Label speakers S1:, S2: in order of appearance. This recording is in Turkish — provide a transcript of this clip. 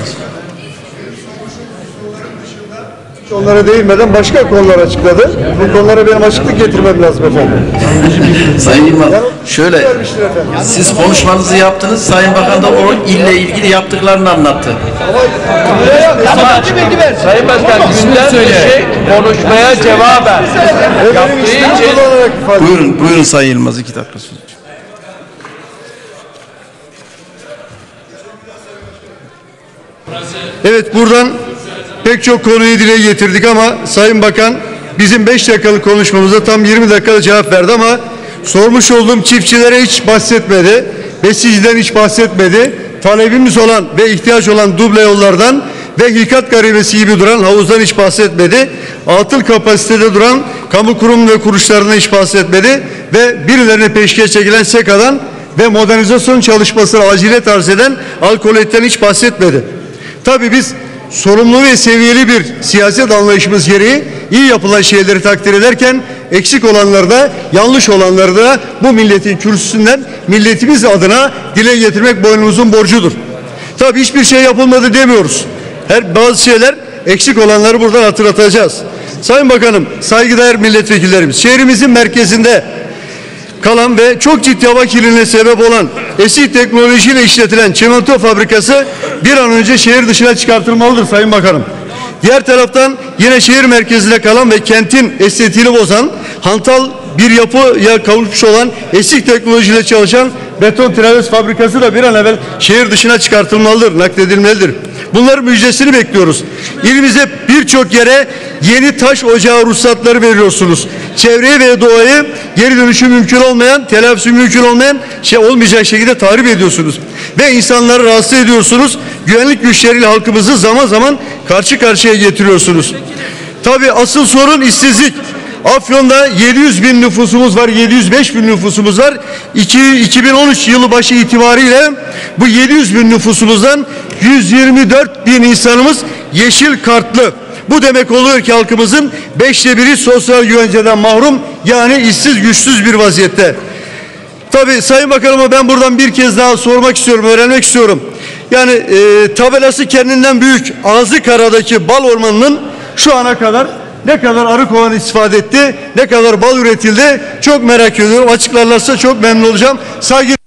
S1: olmaz.
S2: Onlara değinmeden başka konular açıkladı. Bu konulara benim açıklık getirmem lazım efendim.
S1: Sayın Yılmaz, şöyle
S2: efendim.
S1: siz konuşmanızı yaptınız. Sayın Bakan da o ille ilgili yaptıklarını anlattı.
S3: Sayın Başkan gündem dışı konuşmaya cevaben
S2: ismimi
S3: için-
S1: Buyurun, buyurun Sayın Yılmaz iki dakika söz.
S2: Evet buradan pek çok konuyu dile getirdik ama Sayın Bakan bizim 5 dakikalık konuşmamıza tam 20 dakikada cevap verdi ama sormuş olduğum çiftçilere hiç bahsetmedi. Besiciden hiç bahsetmedi. Talebimiz olan ve ihtiyaç olan duble yollardan ve hilkat garibesi gibi duran havuzdan hiç bahsetmedi. Atıl kapasitede duran kamu kurum ve kuruluşlarına hiç bahsetmedi ve birilerine peşkeş çekilen SEKA'dan ve modernizasyon çalışmasını acile tarz eden alkoletten hiç bahsetmedi. Tabii biz sorumlu ve seviyeli bir siyaset anlayışımız gereği iyi yapılan şeyleri takdir ederken eksik olanları da yanlış olanları da bu milletin kürsüsünden milletimiz adına dile getirmek boynumuzun borcudur. Tabii hiçbir şey yapılmadı demiyoruz. Her bazı şeyler eksik olanları buradan hatırlatacağız. Sayın Bakanım, saygıdeğer milletvekillerimiz, şehrimizin merkezinde kalan ve çok ciddi hava kirliliğine sebep olan eski teknolojiyle işletilen çimento fabrikası bir an önce şehir dışına çıkartılmalıdır Sayın Bakanım. Diğer taraftan yine şehir merkezinde kalan ve kentin estetiğini bozan hantal bir yapıya kavuşmuş olan eski teknolojiyle çalışan beton traves fabrikası da bir an evvel şehir dışına çıkartılmalıdır, nakledilmelidir. Bunların müjdesini bekliyoruz. İlimize birçok yere yeni taş ocağı ruhsatları veriyorsunuz. Çevreye ve doğayı geri dönüşü mümkün olmayan, telafisi mümkün olmayan şey olmayacak şekilde tahrip ediyorsunuz. Ve insanları rahatsız ediyorsunuz. Güvenlik güçleriyle halkımızı zaman zaman karşı karşıya getiriyorsunuz. Tabii asıl sorun işsizlik. Afyon'da 700 bin nüfusumuz var, 705 bin nüfusumuz var. İki- 2013 yılı başı itibariyle bu 700 bin nüfusumuzdan 124 bin insanımız yeşil kartlı. Bu demek oluyor ki halkımızın beşte biri sosyal güvenceden mahrum yani işsiz güçsüz bir vaziyette. Tabii Sayın Bakanıma ben buradan bir kez daha sormak istiyorum, öğrenmek istiyorum. Yani e, tabelası kendinden büyük Ağzı Kara'daki bal ormanının şu ana kadar ne kadar arı kovanı istifade etti, ne kadar bal üretildi çok merak ediyorum. Açıklarlarsa çok memnun olacağım. Saygı